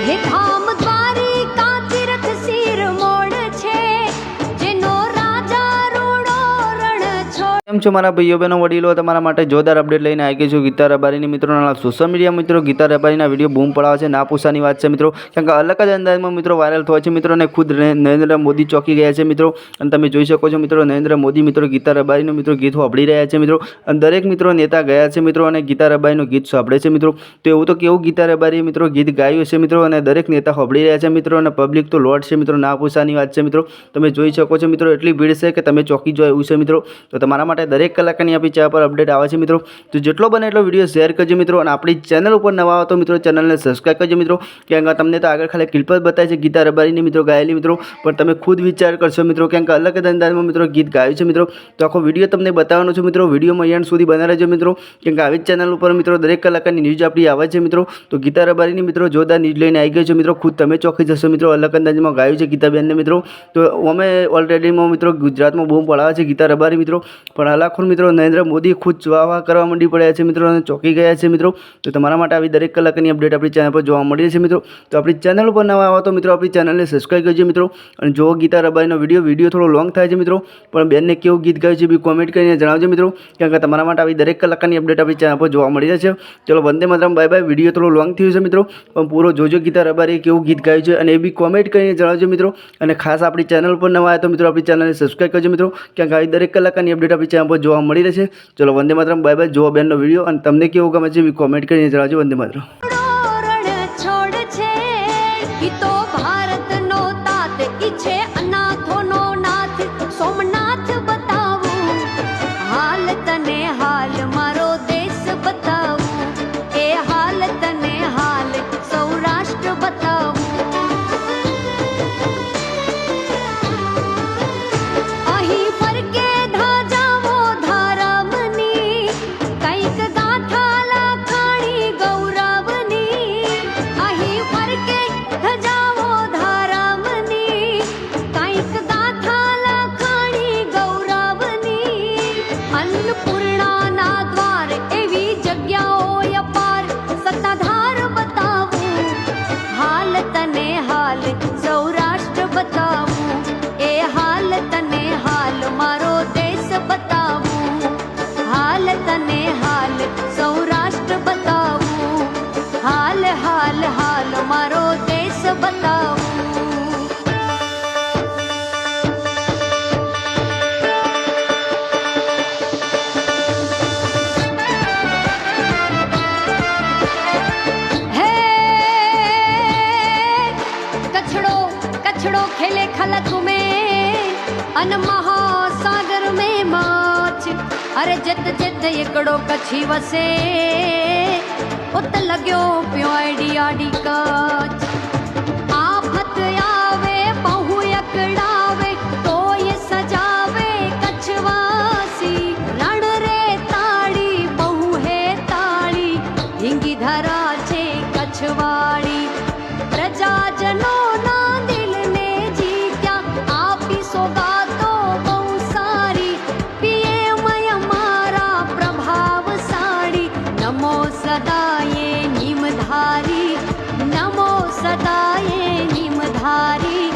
Hit. hop. કેમ છો મારા ભાઈઓ, બહેનો, વડીલો? તમારા માટે જોરદાર અપડેટ લઈને આવી ગઈ છું ગીતા રબારીની મિત્રો સોશિયલ મીડિયા મિત્રો, ગીતા રબારીના વીડિયો બૂમ પડાવે છે. ના પૂછાની વાત છે મિત્રો. કારણ કે અલગ જ અંદાજમાં મિત્રો વાયરલ થયો છે. મિત્રો અને ખુદ નરેન્દ્ર મોદી ચોકી ગયા છે મિત્રો. અને તમે જોઈ શકો છો મિત્રો, નરેન્દ્ર મોદી મિત્રો, ગીતા રબારીનું મિત્રો ગીત સાંભળી રહ્યા છે મિત્રો. અને દરેક મિત્રો નેતા ગયા છે મિત્રો અને ગીતા રબારીનું ગીત સાંભળે છે મિત્રો. તો એવું તો કેવું ગીતા રબારીએ મિત્રો ગીત ગાયું છે મિત્રો અને દરેક નેતા સાંભળી રહ્યા છે મિત્રો અને પબ્લિક તો લોટ છે મિત્રો. ના પૂછાની વાત છે મિત્રો. તમે જોઈ શકો છો મિત્રો, એટલી ભીડ છે કે તમે ચોકી જો એવું છે મિત્રો. તો તમારા માટે દરેક કલાકની આપણી ચા પર અપડેટ આવે છે મિત્રો. તો જેટલો બને એટલો વીડિયો શેર કરજો મિત્રો અને આપણી ચેનલ ઉપર નવા આવો તો મિત્રો ચેનલને સબસ્ક્રાઈબ કરજો મિત્રો. કે તમને તો આગળ ખાલી ક્લિપ જ બતાવે છે, ગીતા રબારીની મિત્રો ગાયેલી મિત્રો. પણ તમે ખુદ વિચાર કરશો મિત્રો કે અલગ જ અંદાજમાં મિત્રો ગીત ગાયું છે મિત્રો. તો આખો વીડિયો તમને બતાવવાનો છે મિત્રો. વિડીયોમાં એન્ડ સુધી બના રહેજો મિત્રો. કેમ કે આવી જ ચેનલ ઉપર મિત્રો દરેક કલાકારની ન્યૂઝ આપણી આવે છે મિત્રો. તો ગીતા રબારીની મિત્રો જોરદાર ન્યૂઝ લઈને આવી ગયો છે મિત્રો. ખુદ તમે ચોખી જશો મિત્રો. અલગ અંદાજમાં ગાયું છે ગીતાબેનને મિત્રો. તો અમે ઓલરેડીમાં મિત્રો ગુજરાતમાં બૂમ પડાવે છે ગીતા રબારી મિત્રો. પણ હલાખોર મિત્રો, નરેન્દ્ર મોદી ખુદ વાહ કરવા માંડી પડ્યા છે મિત્રો અને ચોંકી ગયા છે મિત્રો. તો તમારા માટે આવી દરેક કલાકની અપડેટ આપણી ચેનલ પર જોવા મળી છે મિત્રો. તો આપણી ચેનલ ઉપર નવા આવો તો મિત્રો આપણી ચેનલને સબસ્ક્રાઈબ કરજો મિત્રો. અને જો ગીતા રબારીનો વીડિયો વીડિયો થોડો લોંગ થાય છે મિત્રો, પણ બેનને કેવું ગીત ગાયું છે બી કોમેન્ટ કરીને જણાવજો મિત્રો. કારણ કે તમારા માટે આવી દરેક કલાકની અપડેટ આપણી ચેનલ પર જોવા મળી છે. ચલો વંદે માતરમ બાય બાય વીડિયો થોડો લોંગ થયું છે મિત્રો, પણ પૂરો જોજો ગીતા રબારીએ કેવું ગીત ગાયું છે અને એ બી કોમેન્ટ કરીને જણાવજો મિત્રો. અને ખાસ આપણી ચેનલ પર નવા આવે તો મિત્રો આપણી ચેનલને સબસ્ક્રાઈબ કરજો મિત્રો. કારણ કે આવી દરેક કલાકની અપડેટ આપણી ચેનલ પર જોવા મળી રહેશે. ચલો વંદે માતરમ, બાય બાય જોવા બેનનો વીડિયો અને તમને કેવું ગમે છે કોમેન્ટ કરીને જણાવજો વંદે માતરમ. અન મહાસાગર મેં માછ. અરે જત જત એકડો કચ્છી વસે. ઉત લગ્યો नमो सदाये निमधारी नमो सदाये निमधारी।